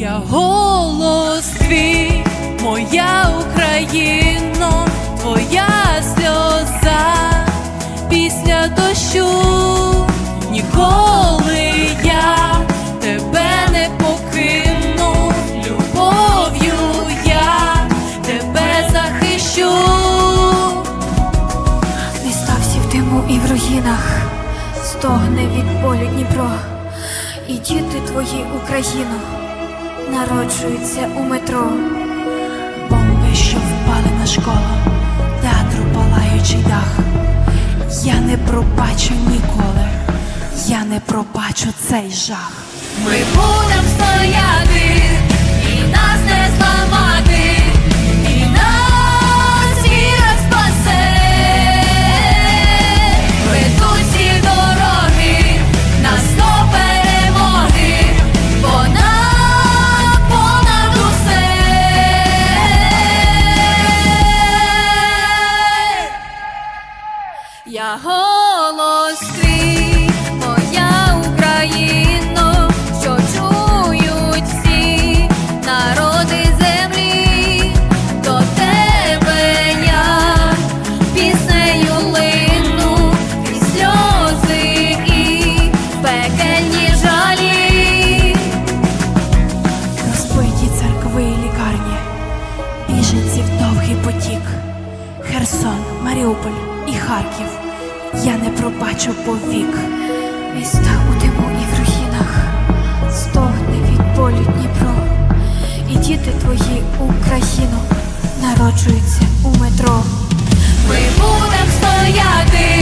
Я голос твій, моя Україно, твоя сльоза після дощу. Ніколи я тебе не покину, любов'ю я тебе захищу. Не стався в диму і в руїнах, стогне від болю Дніпро, і діти твої Україно народжуються у метро. Бомби, що впали на школу, театру палаючий дах. Я не пробачу ніколи, я не пробачу цей жах. Ми будем Я голос твій, моя Україно, що чують всі народи землі, до тебе я піснею лину, і сльози і пекельні жалі. Розбиті церкви і лікарні, біженців довгий потік, Херсон, Маріуполь і Харків я не пробачу повік. Міста у диму і в руїнах стогне від болю Дніпро, і діти твої Україну народжуються у метро. Ми будемо стояти.